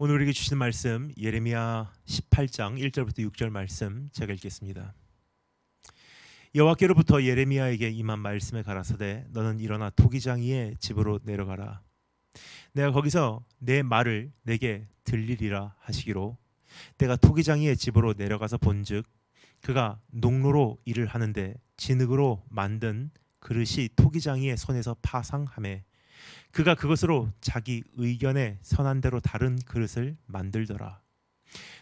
오늘 우리에게 주시는 말씀 예레미야 18장 1절부터 6절 말씀 제가 읽겠습니다. 여호와께로부터 예레미야에게 임한 말씀에 가라사대 너는 일어나 토기장이의 집으로 내려가라. 내가 거기서 내 말을 내게 들리리라 하시기로 내가 토기장이의 집으로 내려가서 본즉 그가 농로로 일을 하는데 진흙으로 만든 그릇이 토기장이의 손에서 파상함에 그가 그것으로 자기 의견에 선한 대로 다른 그릇을 만들더라.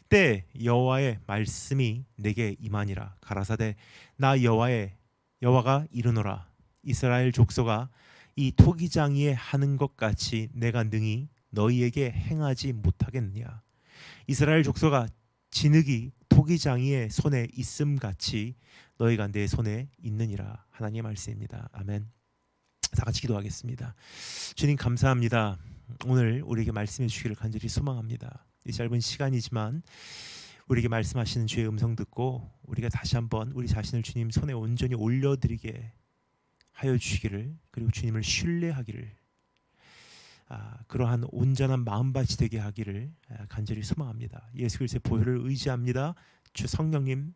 때 여호와의 말씀이 내게 임하니라. 가라사대 나 여호와의 여호와가 이르노라. 이스라엘 족속아 이 토기장이에 하는 것 같이 내가 능히 너희에게 행하지 못하겠느냐? 이스라엘 족속아 진흙이 토기장이의 손에 있음 같이 너희가 내 손에 있느니라. 하나님의 말씀입니다. 아멘 다 같이 기도하겠습니다 주님 감사합니다 오늘 우리에게 말씀해 주기를 간절히 소망합니다 이 짧은 시간이지만 우리에게 말씀하시는 주의 음성 듣고 우리가 다시 한번 우리 자신을 주님 손에 온전히 올려드리게 하여 주시기를 그리고 주님을 신뢰하기를 아, 그러한 온전한 마음밭이 되게 하기를 아, 간절히 소망합니다. 예수 그리스도의 보혈을 의지합니다. 주 성령님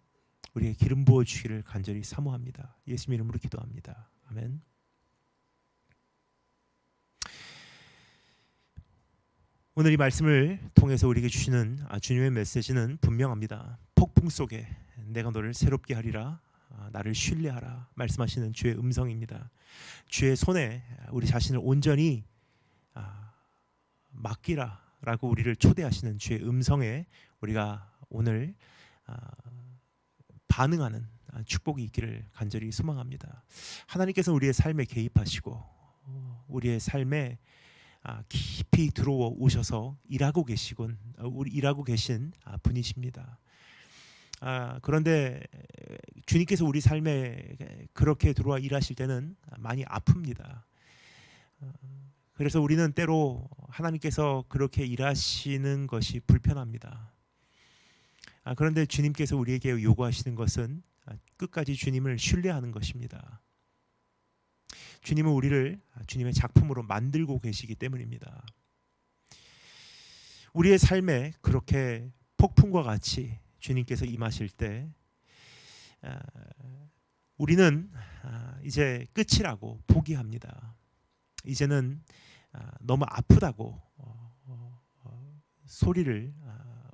우리에게 기름 부어 주시기를 간절히 사모합니다. 예수 이름으로 기도합니다. 아멘. 오늘 이 말씀을 통해서 우리에게 주시는 아, 주님의 메시지는 분명합니다. 폭풍 속에 내가 너를 새롭게 하리라. 아, 나를 신뢰하라 말씀하시는 주의 음성입니다. 주의 손에 우리 자신을 온전히 아, 맡기라라고 우리를 초대하시는 주의 음성에 우리가 오늘 아, 반응하는 아, 축복이 있기를 간절히 소망합니다. 하나님께서 우리의 삶에 개입하시고 어, 우리의 삶에 아, 깊이 들어와 오셔서 일하고 계시군 어, 우리 일하고 계신 아, 분이십니다. 아, 그런데 주님께서 우리 삶에 그렇게 들어와 일하실 때는 많이 아픕니다. 어, 그래서 우리는 때로 하나님께서 그렇게 일하시는 것이 불편합니다. 아, 그런데 주님께서 우리에게 요구하시는 것은 끝까지 주님을 신뢰하는 것입니다. 주님은 우리를 주님의 작품으로 만들고 계시기 때문입니다. 우리의 삶에 그렇게 폭풍과 같이 주님께서 임하실 때 아, 우리는 아, 이제 끝이라고 포기합니다. 이제는 아, 너무 아프다고 어, 어, 소리를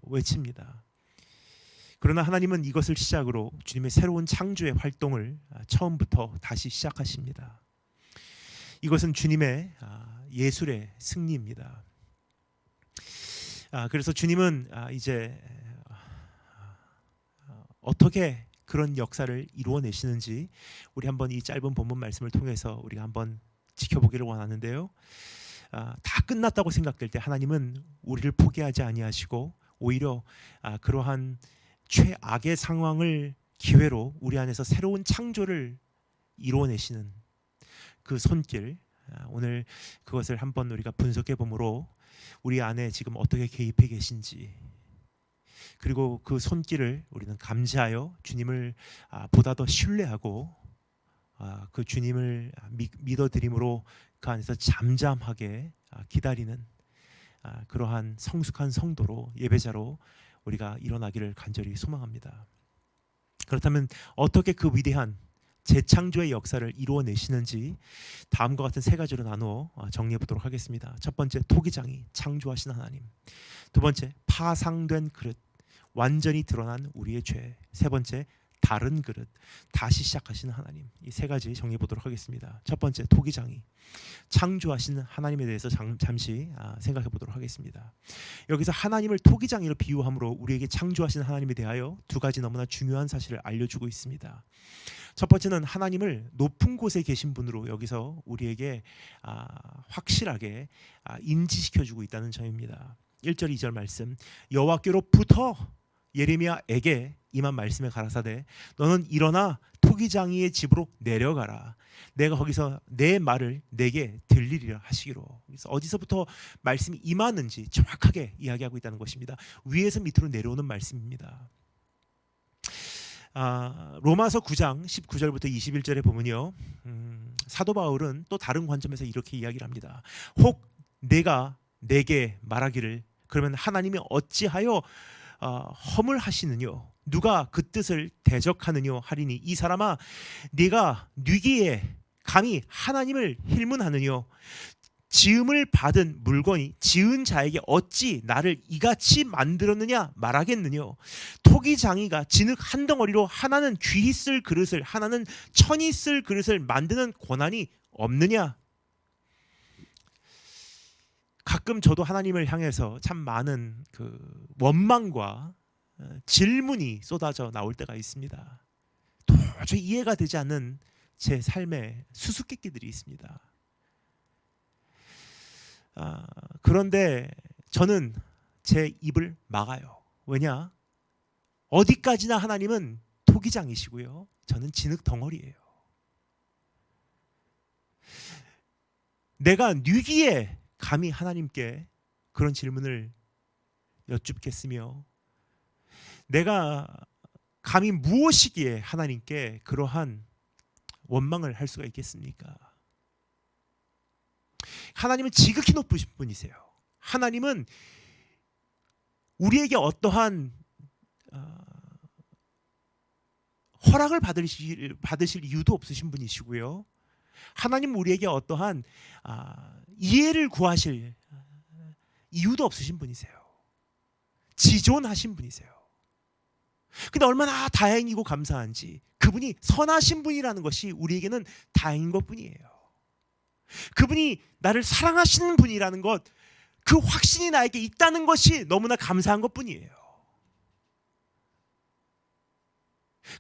외칩니다. 그러나 하나님은 이것을 시작으로 주님의 새로운 창조의 활동을 처음부터 다시 시작하십니다. 이것은 주님의 예술의 승리입니다. 그래서 주님은 이제 어떻게 그런 역사를 이루어내시는지 우리 한번 이 짧은 본문 말씀을 통해서 우리가 한번 지켜보기를 원하는데요. 아, 다 끝났다고 생각될 때 하나님은 우리를 포기하지 아니하시고 오히려 아, 그러한 최악의 상황을 기회로 우리 안에서 새로운 창조를 이루어내시는 그 손길 아, 오늘 그것을 한번 우리가 분석해 보므로 우리 안에 지금 어떻게 개입해 계신지 그리고 그 손길을 우리는 감사하여 주님을 아, 보다 더 신뢰하고 아, 그 주님을 믿어드림으로 그 안에서 잠잠하게 아, 기다리는 그러한 성숙한 성도로 예배자로 우리가 일어나기를 간절히 소망합니다. 그렇다면 어떻게 그 위대한 재창조의 역사를 이루어내시는지 다음과 같은 세 가지로 나누어 정리해 보도록 하겠습니다. 첫 번째 토기장이 창조하신 하나님. 두 번째 파상된 그릇. 완전히 드러난 우리의 죄. 세 번째 다른 그릇 다시 시작하시는 하나님 이 세 가지 정리해 보도록 하겠습니다. 첫 번째 토기장이 창조하시는 하나님에 대해서 잠시 아, 생각해 보도록 하겠습니다. 여기서 하나님을 토기장이로 비유함으로 우리에게 창조하시는 하나님에 대하여 두 가지 너무나 중요한 사실을 알려주고 있습니다. 첫 번째는 하나님을 높은 곳에 계신 분으로 여기서 우리에게 아, 확실하게 아, 인지시켜 주고 있다는 점입니다. 1절 2절 말씀. 여호와께로부터 예레미야에게 임한 말씀에 가라사대 너는 일어나 토기장이의 집으로 내려가라. 내가 거기서 내 말을 내게 들리리라 하시기로. 그래서 어디서부터 말씀이 임하는지 정확하게 이야기하고 있다는 것입니다. 위에서 밑으로 내려오는 말씀입니다 아, 로마서 9장 19절부터 21절에 보면요. 음, 사도 바울은 또 다른 관점에서 이렇게 이야기를 합니다. 혹 내가 내게 말하기를 그러면 하나님이 어찌하여 어, 허물하시느뇨? 누가 그 뜻을 대적하느뇨 하리니 이 사람아 네가 뉘기에 감히 하나님을 힐문하느뇨 지음을 받은 물건이 지은 자에게 어찌 나를 이같이 만들었느냐 말하겠느뇨 토기 장이가 진흙 한 덩어리로 하나는 귀히 쓸 그릇을 하나는 천이 쓸 그릇을 만드는 권한이 없느냐 가끔 저도 하나님을 향해서 참 많은 그 원망과 어, 질문이 쏟아져 나올 때가 있습니다. 도저히 이해가 되지 않는 제 삶의 수수께끼들이 있습니다. 아, 그런데 저는 제 입을 막아요. 왜냐? 어디까지나 하나님은 토기장이시고요. 저는 진흙 덩어리예요. 내가 뉘기에 감히 하나님께 그런 질문을 여쭙겠으며 내가 감히 무엇이기에 하나님께 그러한 원망을 할 수가 있겠습니까? 하나님은 지극히 높으신 분이세요. 하나님은 우리에게 어떠한 어, 허락을 받으실, 받으실 이유도 없으신 분이시고요. 하나님 우리에게 어떠한 아, 이해를 구하실 이유도 없으신 분이세요. 지존하신 분이세요. 근데 얼마나 다행이고 감사한지 그분이 선하신 분이라는 것이 우리에게는 다행인 것 뿐이에요. 그분이 나를 사랑하시는 분이라는 것, 그 확신이 나에게 있다는 것이 너무나 감사한 것 뿐이에요.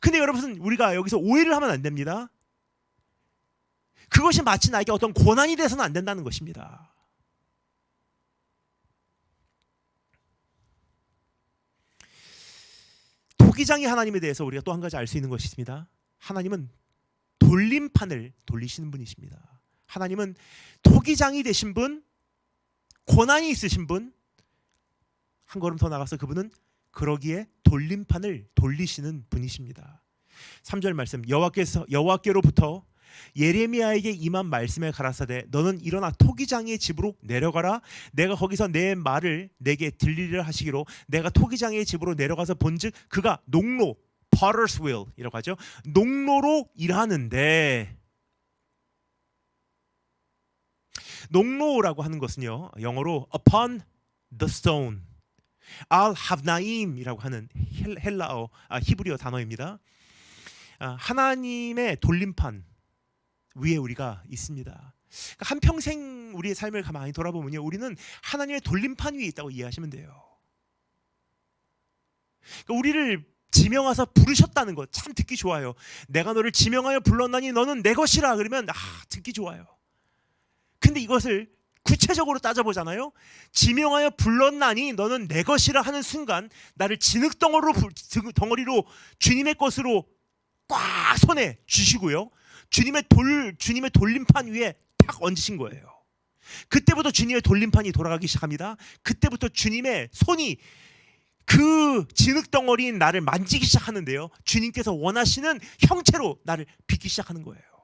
근데 여러분 우리가 여기서 오해를 하면 안 됩니다. 그것이 마치 나에게 어떤 고난이 돼서는 안 된다는 것입니다. 토기장이 하나님에 대해서 우리가 또 한 가지 알 수 있는 것이 있습니다. 하나님은 돌림판을 돌리시는 분이십니다. 하나님은 토기장이 되신 분, 고난이 있으신 분, 한 걸음 더 나가서 그분은 그러기에 돌림판을 돌리시는 분이십니다. 3절 말씀 여호와께서 여호와께로부터 예레미야에게 임한 말씀에 가라사대 너는 일어나 토기장의 집으로 내려가라 내가 거기서 내 말을 내게 들리려 하시기로 내가 토기장의 집으로 내려가서 본즉 그가 농로 potter's wheel이라고 하죠 농로로 일하는데 농로라고 하는 것은요 영어로 upon the stone al havnaim이라고 하는 헬- 헬라어 아, 히브리어 단어입니다. 아, 하나님의 돌림판 위에 우리가 있습니다. 그러니까 한 평생 우리의 삶을 가만히 돌아보면요, 우리는 하나님의 돌림판 위에 있다고 이해하시면 돼요. 그러니까 우리를 지명하사 부르셨다는 것 참 듣기 좋아요. 내가 너를 지명하여 불렀나니 너는 내 것이라 그러면 아 듣기 좋아요. 근데 이것을 구체적으로 따져보잖아요. 지명하여 불렀나니 너는 내 것이라 하는 순간 나를 진흙 덩어리로 주님의 것으로 꽉 손에 쥐시고요. 주님의 돌 주님의 돌림판 위에 탁 얹으신 거예요. 그때부터 주님의 돌림판이 돌아가기 시작합니다. 그때부터 주님의 손이 그 진흙 덩어리인 나를 만지기 시작하는데요. 주님께서 원하시는 형체로 나를 빚기 시작하는 거예요.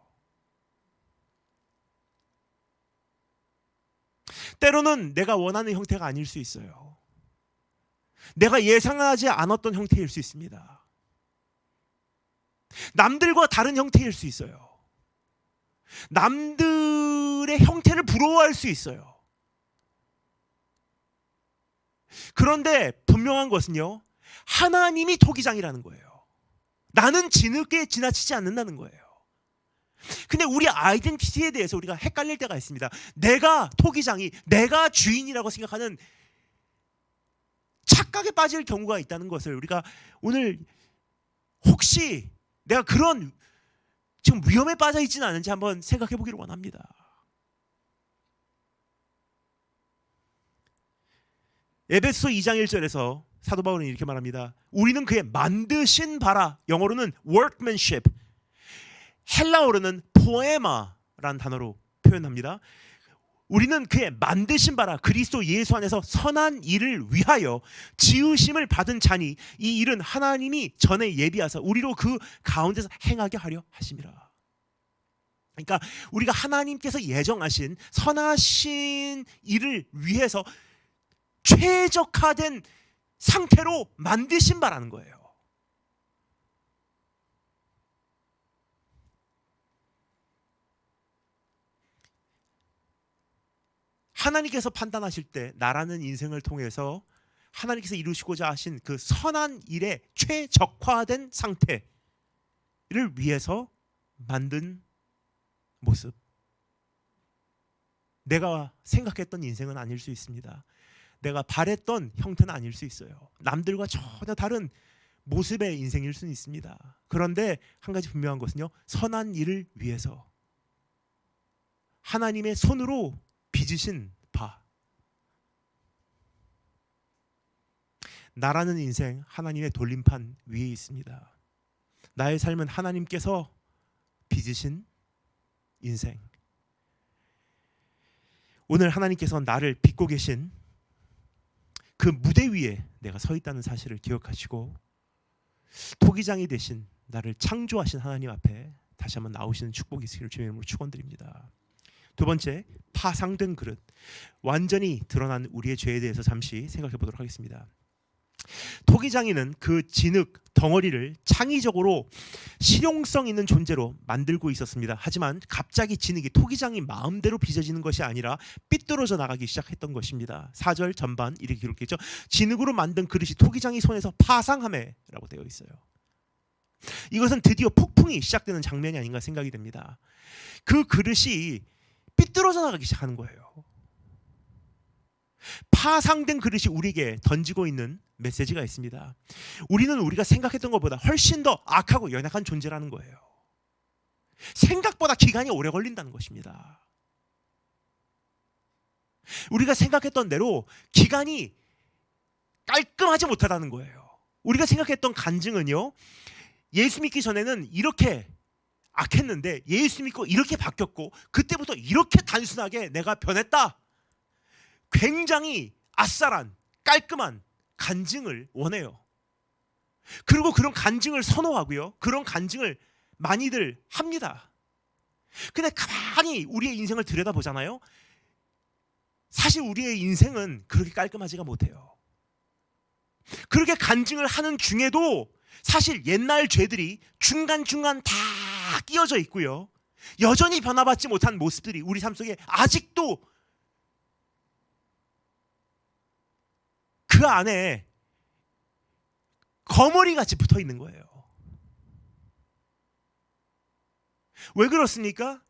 때로는 내가 원하는 형태가 아닐 수 있어요. 내가 예상하지 않았던 형태일 수 있습니다. 남들과 다른 형태일 수 있어요. 남들의 형태를 부러워할 수 있어요. 그런데 분명한 것은요. 하나님이 토기장이라는 거예요. 나는 진흙에 지나치지 않는다는 거예요. 근데 우리 아이덴티티에 대해서 우리가 헷갈릴 때가 있습니다. 내가 토기장이 내가 주인이라고 생각하는 착각에 빠질 경우가 있다는 것을 우리가 오늘 혹시 내가 그런 지금 위험에 빠져 있지는 않은지 한번 생각해 보기를 원합니다. 에베소 2장 1절에서 사도 바울은 이렇게 말합니다. 우리는 그의 만드신 바라 영어로는 workmanship 헬라어로는 포에마라는 단어로 표현합니다. 우리는 그의 만드신 바라 그리스도 예수 안에서 선한 일을 위하여 지으심을 받은 자니 이 일은 하나님이 전에 예비하사 우리로 그 가운데서 행하게 하려 하심이라. 그러니까 우리가 하나님께서 예정하신 선하신 일을 위해서 최적화된 상태로 만드신 바라는 거예요. 하나님께서 판단하실 때 나라는 인생을 통해서 하나님께서 이루시고자 하신 그 선한 일의 최적화된 상태를 위해서 만든 모습. 내가 생각했던 인생은 아닐 수 있습니다. 내가 바랬던 형태는 아닐 수 있어요. 남들과 전혀 다른 모습의 인생일 수는 있습니다. 그런데 한 가지 분명한 것은요. 선한 일을 위해서 하나님의 손으로 빚으신 바. 나라는 인생 하나님의 돌림판 위에 있습니다. 나의 삶은 하나님께서 빚으신 인생. 오늘 하나님께서 나를 빚고 계신 그 무대 위에 내가 서 있다는 사실을 기억하시고 토기장이 되신 나를 창조하신 하나님 앞에 다시 한번 나오시는 축복이 있기를 주의 이름으로 축원드립니다. 두 번째, 파상된 그릇. 완전히 드러난 우리의 죄에 대해서 잠시 생각해 보도록 하겠습니다. 토기장이는 그 진흙 덩어리를 창의적으로 실용성 있는 존재로 만들고 있었습니다. 하지만 갑자기 진흙이 토기장이 마음대로 빚어지는 것이 아니라 삐뚤어져 나가기 시작했던 것입니다. 4절 전반 이렇게 기록했죠. 진흙으로 만든 그릇이 토기장이 손에서 파상함에라고 되어 있어요. 이것은 드디어 폭풍이 시작되는 장면이 아닌가 생각이 됩니다. 그 그릇이 삐뚤어져 나가기 시작하는 거예요. 파상된 그릇이 우리에게 던지고 있는 메시지가 있습니다. 우리는 우리가 생각했던 것보다 훨씬 더 악하고 연약한 존재라는 거예요. 생각보다 기간이 오래 걸린다는 것입니다. 우리가 생각했던 대로 기간이 깔끔하지 못하다는 거예요. 우리가 생각했던 간증은요. 예수 믿기 전에는 이렇게 악했는데 예수 믿고 이렇게 바뀌었고 그때부터 이렇게 단순하게 내가 변했다. 굉장히 아싸란 깔끔한 간증을 원해요. 그리고 그런 간증을 선호하고요. 그런 간증을 많이들 합니다. 근데 가만히 우리의 인생을 들여다보잖아요. 사실 우리의 인생은 그렇게 깔끔하지가 못해요. 그렇게 간증을 하는 중에도 사실 옛날 죄들이 중간중간 다 끼어져 있고요. 여전히 변화받지 못한 모습들이 우리 삶 속에 아직도 그 안에 거머리 같이 붙어 있는 거예요. 왜 그렇습니까?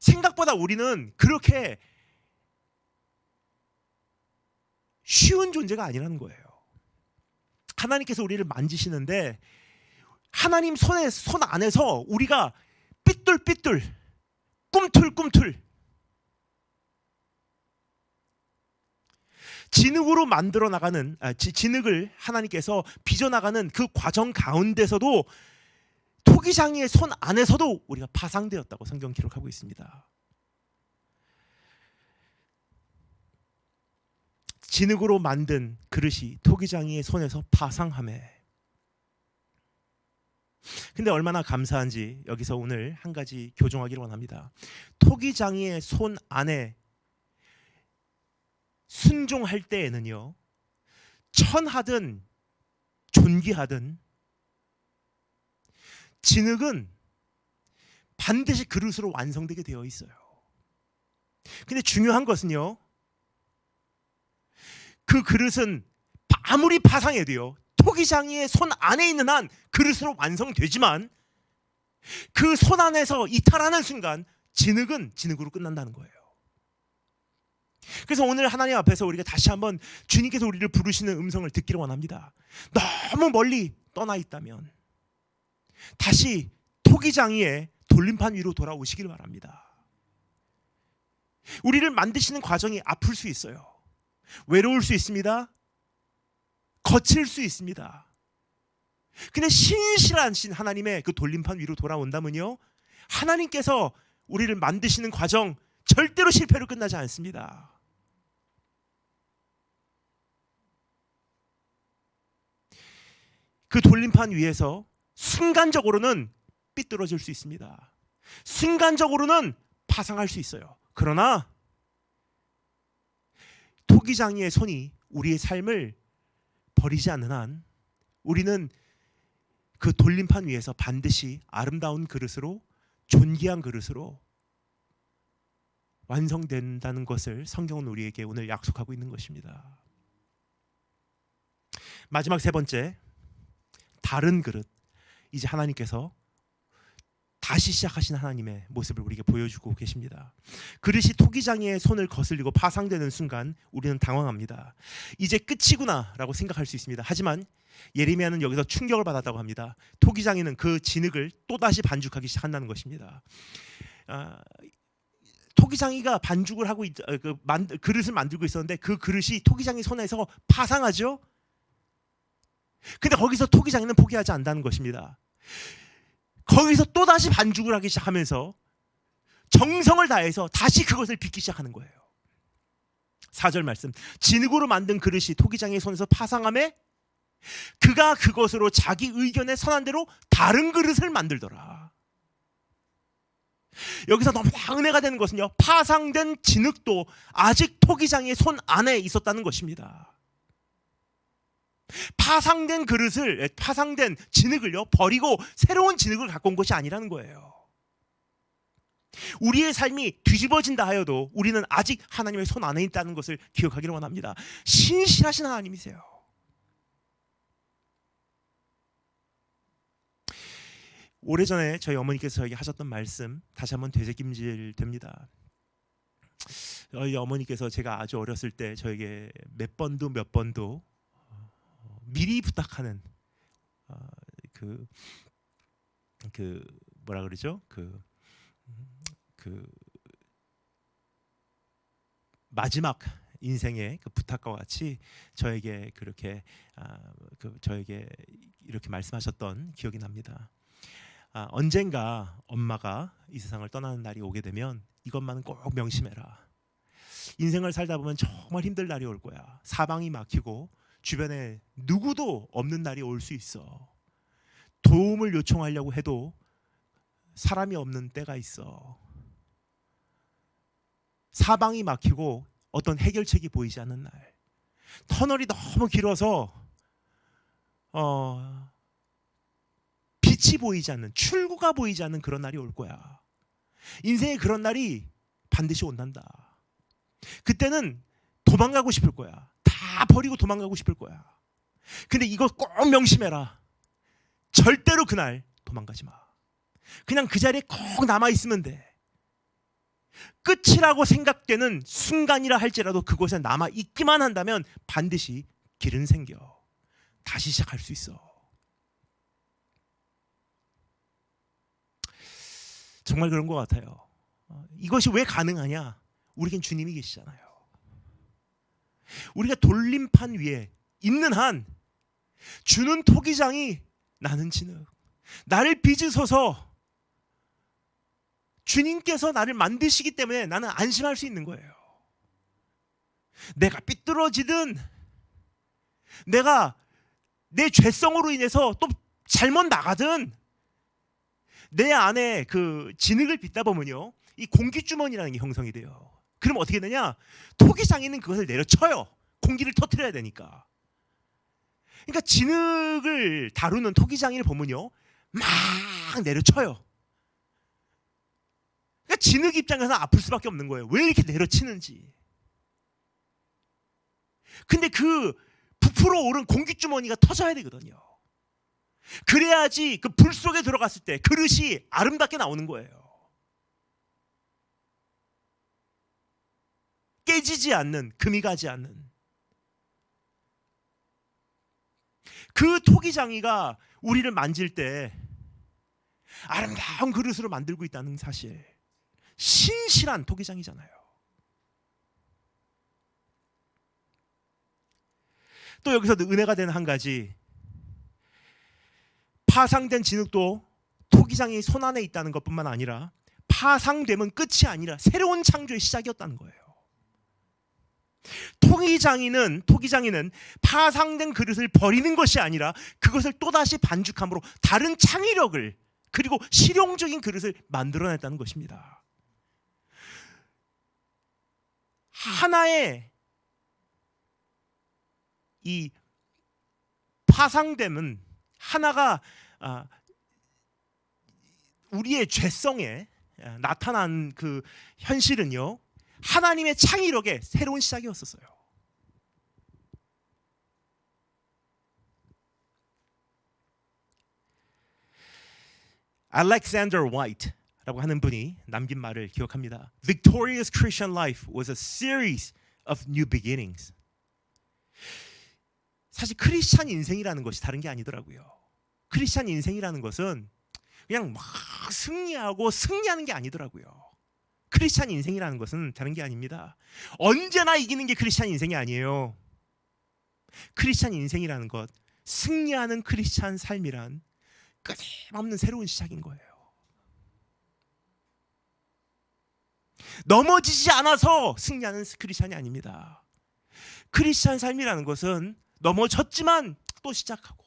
생각보다 우리는 그렇게 쉬운 존재가 아니라는 거예요. 하나님께서 우리를 만지시는데 하나님 손에 손 안에서 우리가 삐뚤삐뚤 꿈틀꿈틀 진흙으로 만들어 나가는 아, 지- 진흙을 하나님께서 빚어 나가는 그 과정 가운데서도 토기장이의 손 안에서도 우리가 파상되었다고 성경 기록하고 있습니다. 진흙으로 만든 그릇이 토기장이의 손에서 파상함에 근데 얼마나 감사한지 여기서 오늘 한 가지 교정하기를 원합니다. 토기장이의 손 안에 순종할 때에는요. 천하든 존귀하든 진흙은 반드시 그릇으로 완성되게 되어 있어요. 근데 중요한 것은요. 그 그릇은 아무리 파상해도요. 토기장이의 손 안에 있는 한 그릇으로 완성되지만 그 손 안에서 이탈하는 순간 진흙은 진흙으로 끝난다는 거예요. 그래서 오늘 하나님 앞에서 우리가 다시 한번 주님께서 우리를 부르시는 음성을 듣기를 원합니다. 너무 멀리 떠나 있다면 다시 토기장이의 돌림판 위로 돌아오시길 바랍니다. 우리를 만드시는 과정이 아플 수 있어요. 외로울 수 있습니다. 거칠 수 있습니다. 근데 신실하신 하나님의 그 돌림판 위로 돌아온다면요. 하나님께서 우리를 만드시는 과정 절대로 실패로 끝나지 않습니다. 그 돌림판 위에서 순간적으로는 삐뚤어질 수 있습니다. 순간적으로는 파상할 수 있어요. 그러나 토기장이의 손이 우리의 삶을 버리지 않는 한 우리는 그 돌림판 위에서 반드시 아름다운 그릇으로 존귀한 그릇으로 완성된다는 것을 성경은 우리에게 오늘 약속하고 있는 것입니다. 마지막 세 번째 다른 그릇 이제 하나님께서 다시 시작하신 하나님의 모습을 우리에게 보여주고 계십니다. 그릇이 토기장의 손을 거슬리고 파상되는 순간 우리는 당황합니다. 이제 끝이구나라고 생각할 수 있습니다. 하지만 예레미야는 여기서 충격을 받았다고 합니다. 토기장이는 그 진흙을 또 다시 반죽하기 시작한다는 것입니다. 아, 토기장이가 반죽을 하고 있, 어, 그 만, 그릇을 만들고 있었는데 그 그릇이 토기장이 손에서 파상하죠. 근데 거기서 토기장이는 포기하지 않는다는 것입니다. 거기서 또 다시 반죽을 하기 시작하면서 정성을 다해서 다시 그것을 빚기 시작하는 거예요. 4절 말씀. 진흙으로 만든 그릇이 토기장의 손에서 파상함에 그가 그것으로 자기 의견에 선한 대로 다른 그릇을 만들더라. 여기서 너무 은혜가 되는 것은요. 파상된 진흙도 아직 토기장의 손 안에 있었다는 것입니다. 파상된 그릇을 파상된 진흙을요 버리고 새로운 진흙을 갖고 온 것이 아니라는 거예요. 우리의 삶이 뒤집어진다 하여도 우리는 아직 하나님의 손 안에 있다는 것을 기억하기를 원합니다. 신실하신 하나님이세요. 오래전에 저희 어머니께서 저에게 하셨던 말씀 다시 한번 되새김질 됩니다. 저희 어머니께서 제가 아주 어렸을 때 저에게 몇 번도 몇 번도 어, 미리 부탁하는 어, 그, 그 뭐라 그러죠? 그, 그 마지막 인생의 그 부탁과 같이 저에게 그렇게 아, 그 저에게 이렇게 말씀하셨던 기억이 납니다. 아, 언젠가 엄마가 이 세상을 떠나는 날이 오게 되면 이것만은 꼭 명심해라. 인생을 살다 보면 정말 힘들 날이 올 거야. 사방이 막히고 주변에 누구도 없는 날이 올 수 있어. 도움을 요청하려고 해도 사람이 없는 때가 있어. 사방이 막히고 어떤 해결책이 보이지 않는 날. 터널이 너무 길어서 어, 빛이 보이지 않는 출구가 보이지 않는 그런 날이 올 거야. 인생에 그런 날이 반드시 온단다. 그때는 도망가고 싶을 거야. 다 버리고 도망가고 싶을 거야. 근데 이거 꼭 명심해라. 절대로 그날 도망가지 마. 그냥 그 자리에 꼭 남아 있으면 돼. 끝이라고 생각되는 순간이라 할지라도 그곳에 남아 있기만 한다면 반드시 길은 생겨. 다시 시작할 수 있어. 정말 그런 것 같아요. 어, 이것이 왜 가능하냐? 우리겐 주님이 계시잖아요. 우리가 돌림판 위에 있는 한 주는 토기장이 나는 진흙. 나를 빚으소서 주님께서 나를 만드시기 때문에 나는 안심할 수 있는 거예요. 내가 삐뚤어지든 내가 내 죄성으로 인해서 또 잘못 나가든 내 안에 그 진흙을 빚다 보면요. 이 공기 주머니라는 게 형성이 돼요. 그럼 어떻게 되냐? 토기장에는 그것을 내려쳐요. 공기를 터트려야 되니까. 그러니까 진흙을 다루는 토기장인을 보면요. 막 내려쳐요. 그러니까 진흙 입장에서 아플 수밖에 없는 거예요. 왜 이렇게 내려치는지. 근데 그 부풀어 오른 공기 주머니가 터져야 되거든요. 그래야지 그 불 속에 들어갔을 때 그릇이 아름답게 나오는 거예요. 깨지지 않는, 금이 가지 않는. 그 토기장이가 우리를 만질 때 아름다운 그릇으로 만들고 있다는 사실. 신실한 토기장이잖아요. 또 여기서 은혜가 되는 한 가지 파상된 진흙도 토기장이 손 안에 있다는 것뿐만 아니라 파상되면 끝이 아니라 새로운 창조의 시작이었다는 거예요. 토기장이는 토기장이는 파상된 그릇을 버리는 것이 아니라 그것을 또다시 반죽함으로 다른 창의력을 그리고 실용적인 그릇을 만들어냈다는 것입니다. 하나의 이 파상됨은 하나가 아, 우리의 죄성에 아, 나타난 그 현실은요 하나님의 창의력의 새로운 시작이었었어요. 알렉산더 화이트라고 하는 분이 남긴 말을 기억합니다. Victorious Christian life was a series of new beginnings. 사실 크리스찬 인생이라는 것이 다른 게 아니더라고요. 크리스찬 인생이라는 것은 그냥 막 승리하고 승리하는 게 아니더라고요. 크리스찬 인생이라는 것은 다른 게 아닙니다. 언제나 이기는 게 크리스찬 인생이 아니에요. 크리스찬 인생이라는 것, 승리하는 크리스찬 삶이란 끊임없는 새로운 시작인 거예요. 넘어지지 않아서 승리하는 크리스찬이 아닙니다. 크리스찬 삶이라는 것은 넘어졌지만 또 시작하고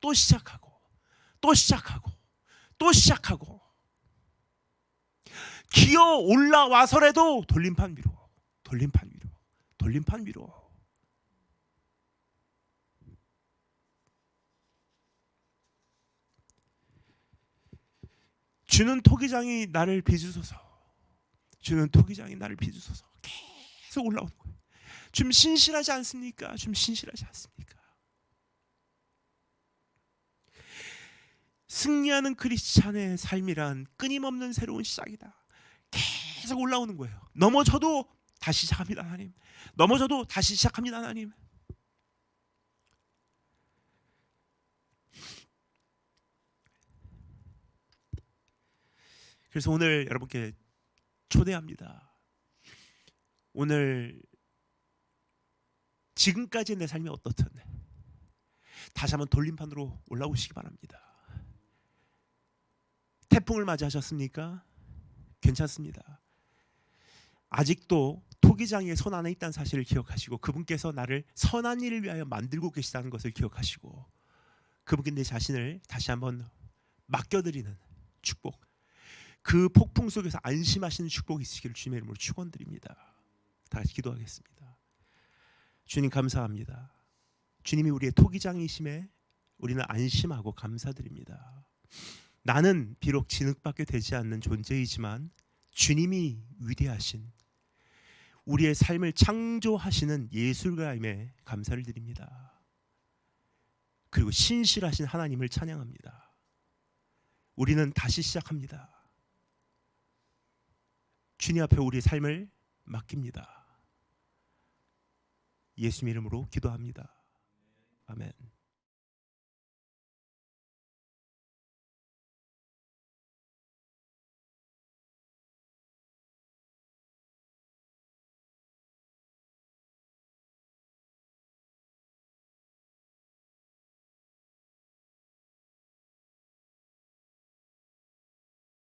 또 시작하고 또 시작하고 또 시작하고 기어 올라와서라도 돌림판 위로 돌림판 위로 돌림판 위로 주는 토기장이 나를 빚으소서 주는 토기장이 나를 빚으소서 계속 올라오는 거예요 좀 신실하지 않습니까? 좀 신실하지 않습니까? 승리하는 크리스찬의 삶이란 끊임없는 새로운 시작이다. 계속 올라오는 거예요. 넘어져도 다시 시작합니다, 하나님. 넘어져도 다시 시작합니다, 하나님. 그래서 오늘 여러분께 초대합니다. 오늘 지금까지 내 삶이 어떻든 다시 한번 돌림판으로 올라오시기 바랍니다. 태풍을 맞이하셨습니까? 괜찮습니다. 아직도 토기장의 손 안에 있다는 사실을 기억하시고 그분께서 나를 선한 일을 위하여 만들고 계시다는 것을 기억하시고 그분께 내 자신을 다시 한번 맡겨드리는 축복 그 폭풍 속에서 안심하시는 축복이 있으시기를 주님의 이름으로 축원드립니다. 다 같이 기도하겠습니다. 주님 감사합니다. 주님이 우리의 토기장이심에 우리는 안심하고 감사드립니다. 나는 비록 진흙밖에 되지 않는 존재이지만 주님이 위대하신 우리의 삶을 창조하시는 예술가임에 감사를 드립니다. 그리고 신실하신 하나님을 찬양합니다. 우리는 다시 시작합니다. 주님 앞에 우리의 삶을 맡깁니다. 예수 이름으로 기도합니다. 아멘.